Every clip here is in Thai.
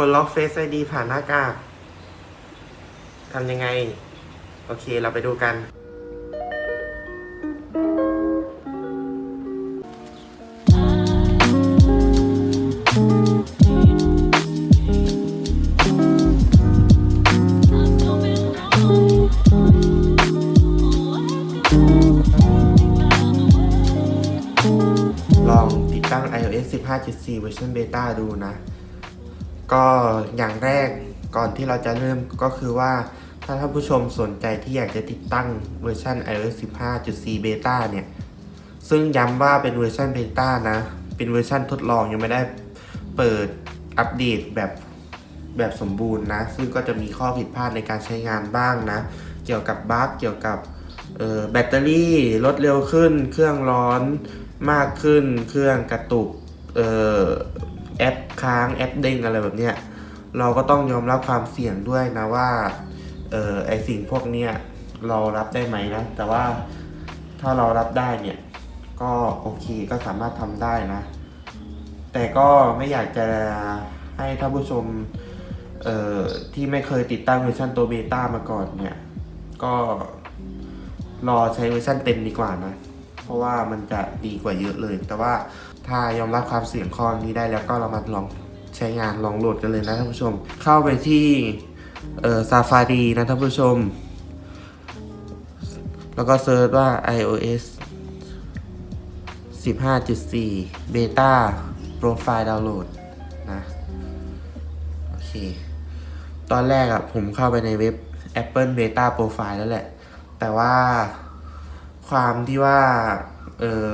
ปลดล็อกเฟซไอดีผ่านหน้ากากทำยังไง โอเคเราไปดูกัน ลองติดตั้ง iOS 15.4 เวอร์ชันเบต้าดูนะ ก็อย่างแรกก่อนที่เราจะเริ่มก็คือว่า ถ้าท่านผู้ชมสนใจที่อยากจะติดตั้งเวอร์ชัน iOS 15.4เบต้าเนี่ย ซึ่งย้ำว่าเป็นเวอร์ชันเบต้านะ เป็นเวอร์ชันทดลองยังไม่ได้เปิดอัปเดตแบบแบบสมบูรณ์นะ ซึ่งก็จะมีข้อผิดพลาดในการใช้งานบ้างนะ เกี่ยวกับบั๊กเกี่ยวกับแบตเตอรี่ลดเร็วขึ้น เครื่องร้อนมากขึ้น เครื่องกระตุก แอปค้างแอปเด้งอะไรแบบเนี้ยเราก็ต้องยอมรับความเสี่ยงด้วยนะว่าเออไอสิ่งพวกเนี้ยเรารับได้ไหมนะ แต่ว่าถ้าเรารับได้เนี่ยก็โอเคก็สามารถทำได้นะ แต่ก็ไม่อยากจะให้ท่านผู้ชมเอ่อที่ไม่เคยติดตั้งเวอร์ชันตัวเบต้ามาก่อนเนี่ย ก็รอใช้เวอร์ชันเต็มดีกว่านะ เพราะว่ามันจะดีกว่าเยอะเลย แต่ว่า ถ้ายอมรับความเสี่ยงข้อนี้ได้แล้วก็เรามาลองใช้งานลองโหลดกันเลยนะท่านผู้ชม เข้าไปที่เอ่อ Safari นะท่านผู้ชม แล้วก็เซิร์ชว่า iOS 15.4 Beta Profile Download นะ โอเค ตอนแรกอะผมเข้าไปในเว็บ Apple Beta Profile แล้วแหละ แต่ว่าความที่ว่า เออ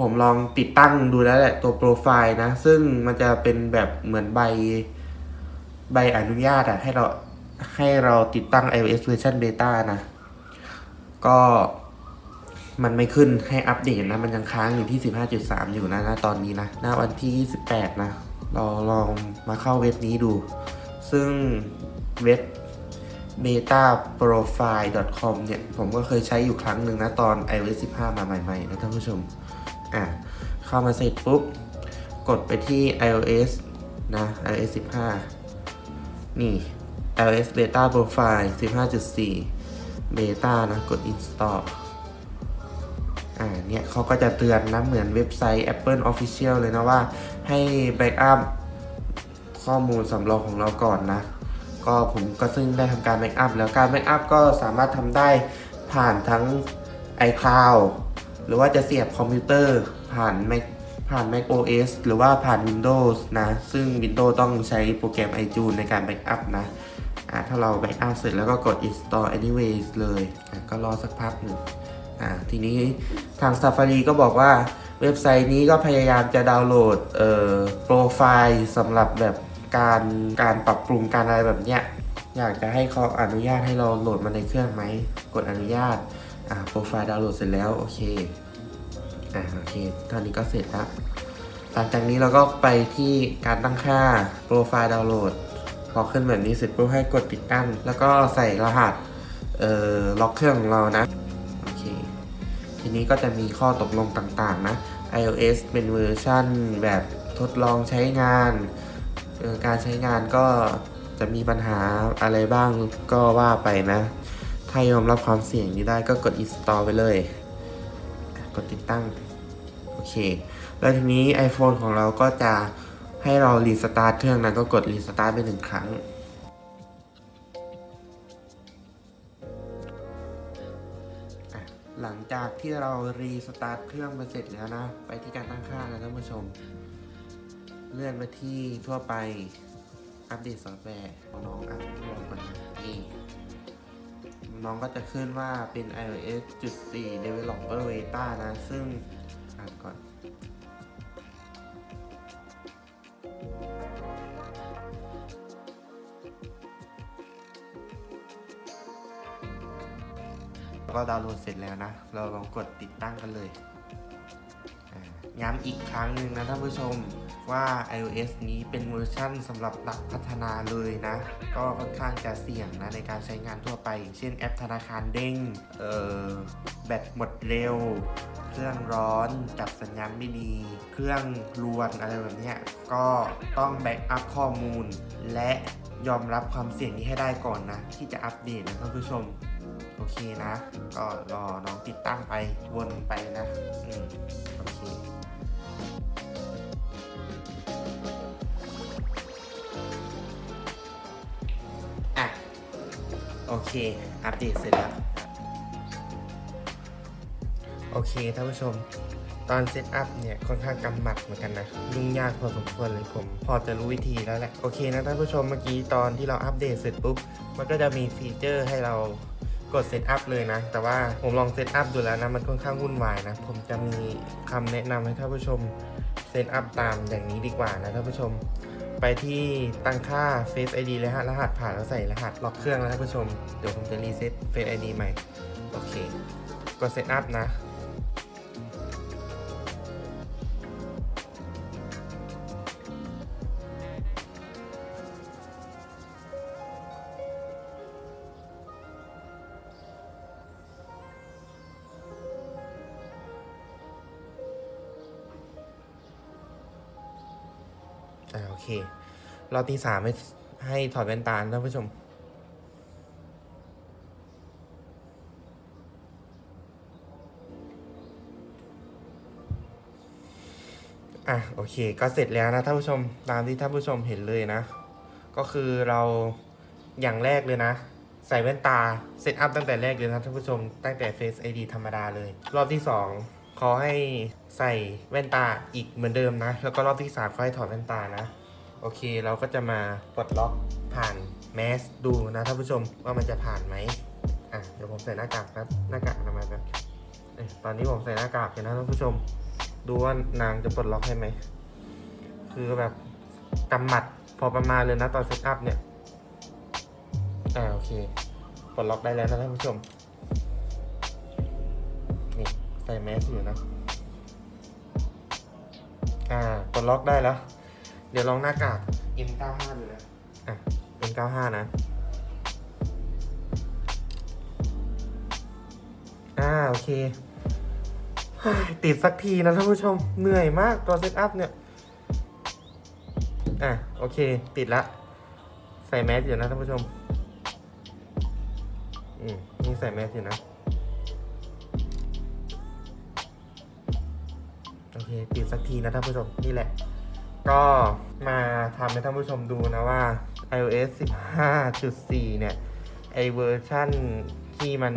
ผมลองติดตั้งดูแล้วแหละตัวโปรไฟล์นะ ซึ่งมันจะเป็นแบบเหมือนใบใบอนุญาตอะให้เราให้เราติดตั้ง iOS version beta นะ ก็มันไม่ขึ้นให้อัปเดตนะ มันยังค้างอยู่ที่ 15.3 อยู่นะณตอนนี้นะณวันที่ 28 นะ เราลองมาเข้าเว็บนี้ดู ซึ่งเว็บ betaprofile.com เนี่ย ผมก็เคยใช้อยู่ครั้งหนึ่งนะ ตอน iOS 15 มาใหม่ ๆ นะท่านผู้ชม อะเข้ามาเสร็จปุ๊บ กดไปที่ iOS นะ iOS 15 นี่ iOS Beta Profile 15.4 Beta นะ กด install อ่าเนี่ยเขาก็จะเตือนนะ เหมือนเว็บไซต์ Apple Official เลยนะว่าให้แบ็กอัพข้อมูลสำรองของเราก่อนนะ ก็ผมก็ซึ่งได้ทำการแบ็กอัพแล้วการแบ็กอัพก็สามารถทำได้ผ่านทั้ง iCloud หรือว่าจะเสียบคอมพิวเตอร์ผ่าน Mac ผ่าน Mac OS หรือว่าผ่าน Windows นะ ซึ่ง Windows ต้องใช้โปรแกรม iTunes ในการแบ็กอัพนะอ่าถ้าเราแบ็กอัพเสร็จแล้วก็กด install anyways เลยอะก็รอสักพักหนึ่งอ่าทีนี้ทาง Safari ก็บอกว่าเว็บไซต์นี้ก็พยายามจะดาวน์โหลดเอ่อโปรไฟล์สำหรับแบบการการปรับปรุงการอะไรแบบเนี้ยอยากจะให้เขาอนุญาตให้เราโหลดมาในเครื่องไหม กดอนุญาต อ่าโปรไฟล์ดาวน์โหลดเสร็จแล้วโอเคอ่าโอเคเท่านี้ก็เสร็จละหลังจากนี้เราก็ไปที่การตั้งค่าโปรไฟล์ดาวน์โหลดพอขึ้นแบบนี้เสร็จปุ๊บให้กดติดตั้งแล้วก็ใส่รหัสเอ่อล็อกเครื่องของเรานะโอเคทีนี้ก็จะมีข้อตกลงต่างๆนะ iOS เป็นเวอร์ชั่นแบบทดลองใช้งานการใช้งานก็จะมีปัญหาอะไรบ้างก็ว่าไปนะ ถ้ายอมรับความเสี่ยงนี้ได้ก็กด install ไปเลย กดติดตั้ง โอเค แล้วทีนี้ iPhone ของเราก็จะให้เรารีสตาร์ทเครื่องนั้นก็กดรีสตาร์ทไปหนึ่งครั้ง หลังจากที่เรารีสตาร์ทเครื่องไปเสร็จแล้วนะ ไปที่การตั้งค่านะท่านผู้ชม เลื่อนไปที่ทั่วไป อัปเดตซอฟต์แวร์ของน้องอัพลองก่อนนะนี่ น้องก็จะขึ้นว่าเป็น iOS จุด4 Developer Beta นะ ซึ่งอ่านก่อน ก็ดาวน์โหลดเสร็จแล้วนะ เราลองกดติดตั้งกันเลย ย้ำอีกครั้งหนึ่งนะท่านผู้ชม ว่า iOS นี้เป็นเวอร์ชั่นสำหรับนักพัฒนาเลยนะ ก็ค่อนข้างจะเสี่ยงนะในการใช้งานทั่วไป เช่นแอปธนาคารเด้ง เอ่อ แบตหมดเร็ว เครื่องร้อนจับสัญญาณไม่ดี เครื่องรวนอะไรแบบนี้ก็ต้องแบ็กอัพข้อมูล และยอมรับความเสี่ยงนี้ให้ได้ก่อนนะ ที่จะอัปเดตนะท่านผู้ชมโอเคนะ ก็รอน้องติดตั้งไปวนไปนะ อืม โอเค โอเค อัปเดตเสร็จแล้ว โอเคท่านผู้ชม ตอนเซตอัพเนี่ยค่อนข้างกำหมัดเหมือนกันนะยุ่งยากพอสมควรเลยผม พอจะรู้วิธีแล้วแหละ โอเคนะท่านผู้ชมเมื่อกี้ตอนที่เราอัปเดตเสร็จปุ๊บ มันก็จะมีฟีเจอร์ให้เรากดเซตอัพเลยนะ แต่ว่าผมลองเซตอัพดูแล้วนะ มันค่อนข้างวุ่นวายนะ ผมจะมีคำแนะนำให้ท่านผู้ชมเซตอัพตามอย่างนี้ดีกว่านะท่านผู้ชม ไปที่ตั้งค่า Face ID เลยฮะ รหัสผ่านแล้วใส่รหัสล็อกเครื่องแล้วท่านผู้ชม เดี๋ยวผมจะรีเซ็ต Face ID ใหม่ โอเค กดเซตอัพนะ อ่าโอเครอบที่สามให้ให้ถอดแว่นตาท่านผู้ชม อะโอเค ก็เสร็จแล้วนะท่านผู้ชม ตามที่ท่านผู้ชมเห็นเลยนะ ก็คือเราอย่างแรกเลยนะ ใส่แว่นตา เซตอัพตั้งแต่แรกเลยนะท่านผู้ชม ตั้งแต่ Face ID ธรรมดาเลย รอบที่สอง ขอให้ใส่แว่นตาอีกเหมือนเดิมนะ แล้วก็รอบที่สามขอให้ถอดแว่นตานะ โอเคเราก็จะมาปลดล็อกผ่านแมสดูนะท่านผู้ชมว่ามันจะผ่านไหมอะเดี๋ยวผมใส่หน้ากากครับหน้ากากอนามัยแบบตอนนี้ผมใส่หน้ากากอยู่นะท่านผู้ชม ดูว่านางจะปลดล็อกให้ไหม คือแบบกำหมัดพอประมาณเลยนะตอนเซตอัพเนี่ย อ่าโอเค ปลดล็อกได้แล้วนะท่านผู้ชม ใส่แมสอยู่นะ อ่าปลดล็อกได้แล้ว เดี๋ยวลองหน้ากาก M95 ดูนะอะ M95 นะ อ่า โอเคเฮ้ยติดสักทีนะท่านผู้ชม เหนื่อยมากตัวเซตอัพเนี่ย อะ โอเค ติดละ ใส่แมสอยู่นะท่านผู้ชม อืมนี่ใส่แมสอยู่นะ เคติดสักทีนะท่านผู้ชมนี่แหละ ก็มาทำให้ท่านผู้ชมดูนะว่า iOS 15.4 เนี่ย ไอเวอร์ชั่นที่มัน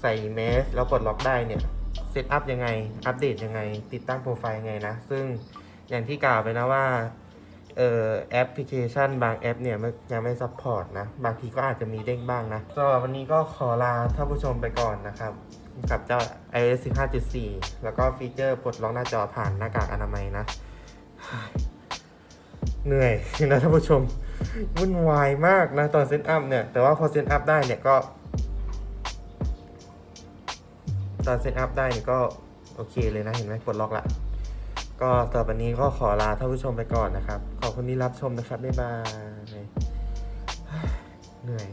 ใส่เมสแล้วปลดล็อกได้เนี่ยเซตอัพยังไง อัปเดตยังไง ติดตั้งโปรไฟล์ยังไงนะ ซึ่งอย่างที่กล่าวไปนะว่า เอ่อแอปพลิเคชันบางแอปเนี่ยยังไม่ซัพพอร์ตนะ บางทีก็อาจจะมีเด้งบ้างนะก็วันนี้ก็ขอลาท่านผู้ชมไปก่อนนะครับ กับเจ้า iOS 15.4 แล้วก็ฟีเจอร์ปลดล็อกหน้าจอผ่านหน้ากากอนามัยนะ เหนื่อยนะท่านผู้ชม วุ่นวายมากนะ ตอนเซตอัพเนี่ย แต่ว่าพอเซตอัพได้เนี่ยก็ ตอนเซตอัพได้เนี่ยก็โอเคเลยนะ เห็นไหมปลดล็อกละ ก็ต่อไปนี้ก็ขอลาท่านผู้ชมไปก่อนนะครับ ขอบคุณที่รับชมนะครับ บ๊ายบาย เหนื่อย